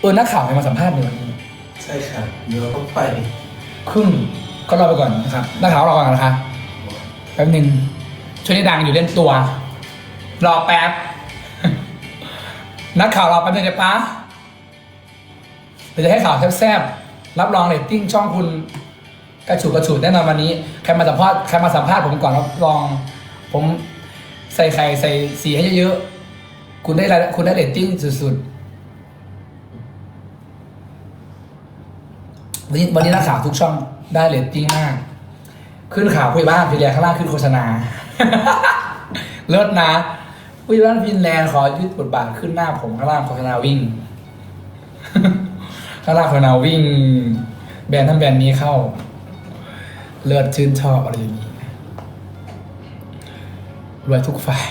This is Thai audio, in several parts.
เออนักข่าวให้มาสัมภาษณ์ในวันนี้ใช่ครับเดี๋ยวเราต้องไปครึ่งก็รอไปก่อนนะครับนักข่าวรอก่อนนะคะแป๊บหนึ่งช่วงนี้ดังอยู่เล่นตัว รอแป๊บ นักข่าวรอแป๊บนึงเดี๋ยวป้าเดี๋ยวจะให้ข่าวแซ่บๆรับรองเรตติ้งช่องคุณกระฉูดกระฉูดแน่นอนวันนี้ใครมาสัมภาษณ์ใครมาสัมภาษณ์ผมก่อนรับรอง ผมใส่ไข่ใส่สีให้เยอะๆคุณได้รายคุณได้เรตติ้งสุดๆ วันนี้วันนี้นักข่าวทุกช่องได้เรตติ้งมาก ขึ้นข่าวคุยบ้านฟินแลนด์ข้างล่างขึ้นโฆษณา เลิศนะคุยบ้านฟินแลนด์ขอยืดบทบาทขึ้นหน้าผมข้างล่างโฆษณาวิ่ง ข้างล่างโฆษณาวิ่ง แบรนด์ทั้งแบรนด์นี้เข้า เลิศชื่นชอบอะไรอย่างนี้รวยทุกฝ่าย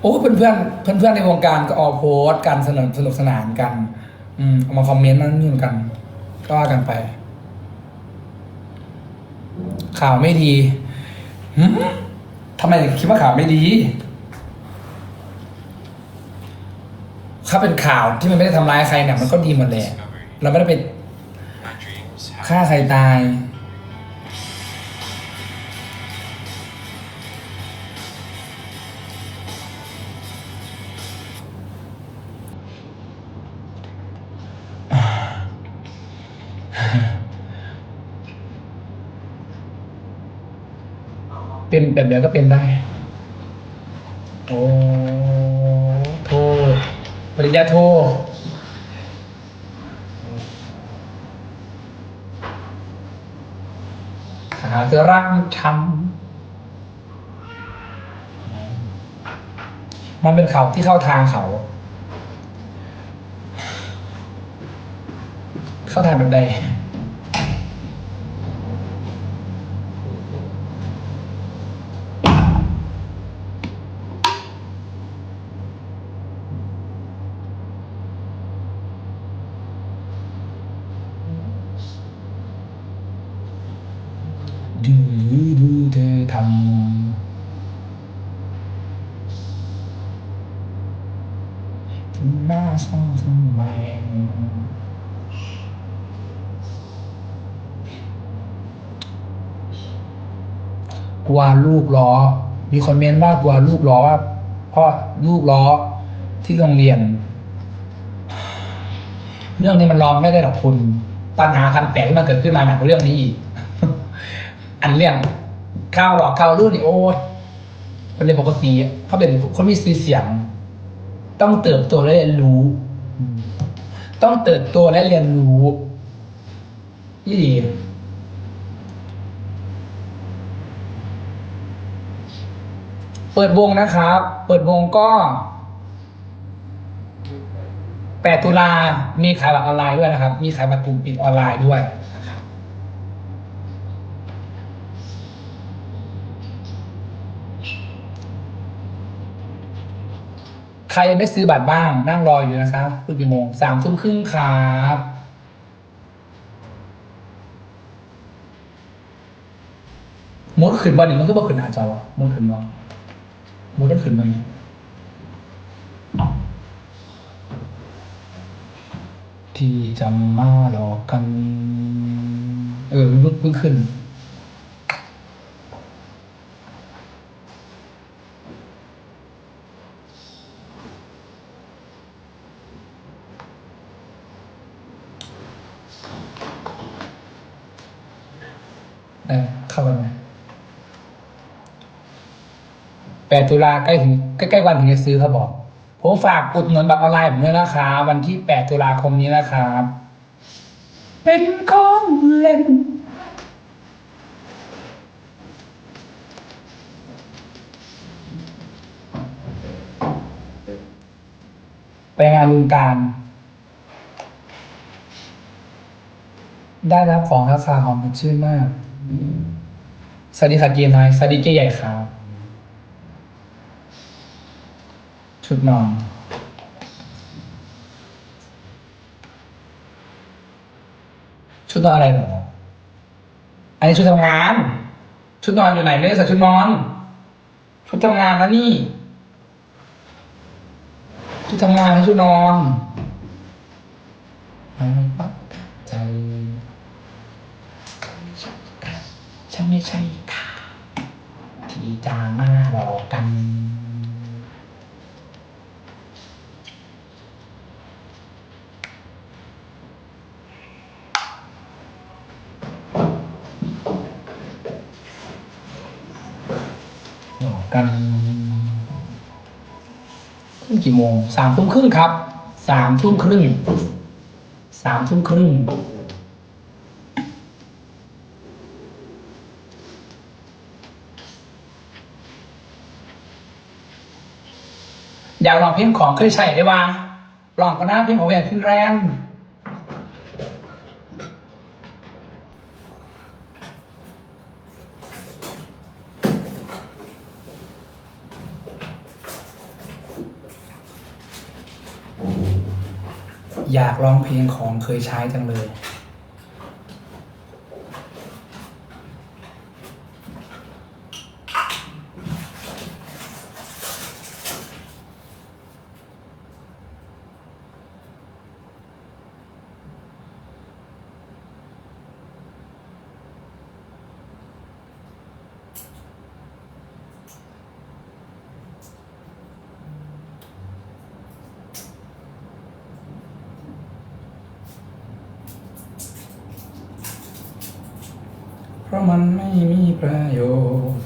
โอ้เพื่อนเพื่อนเพื่อนเพื่อนในวงการก็ออกโพสต์กันสนุกสนุกสนานกัน อืมเอามาคอมเมนต์นั่นนี่กัน ก็ว่ากันไป ข่าวไม่ดีหึทำไมถึงคิดว่าข่าวไม่ดีถ้าเป็นข่าวที่มันไม่ได้ทำร้ายใครเนี่ยมันก็ดีหมดแหละเราไม่ได้ไปฆ่าใครตาย เป็นแบบเดียวก็เป็นได้ โอ้โทปริญญาโทหาจะรักทำมันเป็นเขาที่เข้าทางเขา เข้าทางแบบใด ดูดูเธอทำหน้าเศร้าทำไมกลัวลูกล้อ มีคนเมนต์ว่ากลัวลูกล้อว่าพราะลูกล้อที่โรงเรียน เรื่องนี้มันร้องไม่ได้หรอกคุณ ปัญหาคันแตกที่มันเกิดขึ้นมาหนักกว่าเรื่องนี้อีก อันเรื่องข้าวหลอกข้าวรุ่นนี่โอ้ยเป็นเรื่องปกติเขาเป็นคนมีชื่อเสียง ต้องเติบโตและเรียนรู้ ต้องเติบโตและเรียนรู้ยี่ดีเปิดวงนะครับ เปิดวงก็8ตุลามีขายบัตรออนไลน์ด้วยนะครับ มีขายบัตรกลุ่มปิดออนไลน์ด้วย ใครยังไม่ซื้อบัตรบ้าง นั่งรออยู่นะครับคุกี่โมงสามทุ่มครึ่งครับมุดขึ้นบอลนี่มันก็บอกขึ้นหน้าจอวะมุดขึ้นบอลมุดต้องขึ้นบอลที่จะมาหลอกกัน เออเพิ่งเพิ่งขึ้น เข้าไปไหมแปดตุลาใกล้ถึงใกล้ๆวันถึงจะซื้อเขาบอก ผมฝากอุดหนุนบัตรออนไลน์ผมด้วยนะครับวันที่แปดตุลาคมนี้นะครับ เป็นของเล่นไปงานลุงการ ได้รับของราคาหอมสดชื่นมาก สวัสดีค่ะเกมไนท์สวัสดีเจ๊ใหญ่ครับ ชุดนอนชุดนอนอะไรเหรออันนี้ชุดทำงาน ชุดนอนอยู่ไหนไม่ได้ใส่ชุดนอน ชุดทำงานนะนี่ ชุดทำงานไม่ชุดนอนอไม่ปักใจ ฉันไม่ใช่ค่ะที่จะมาหลอกกัน หลอกกันขึ้นกี่โมงสามทุ่มครึ่งครับสามทุ่มครึ่งสามทุ่มครึ่ง อยากลองเพลงของเคยใช้ได้ว่าลองก็น่าเพลงของแหวนขึ้นแรงอยากร้องเพลงของเคยใช้จังเลย เพราะมันไม่มีประโยชน์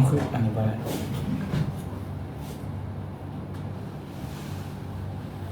ต้องคื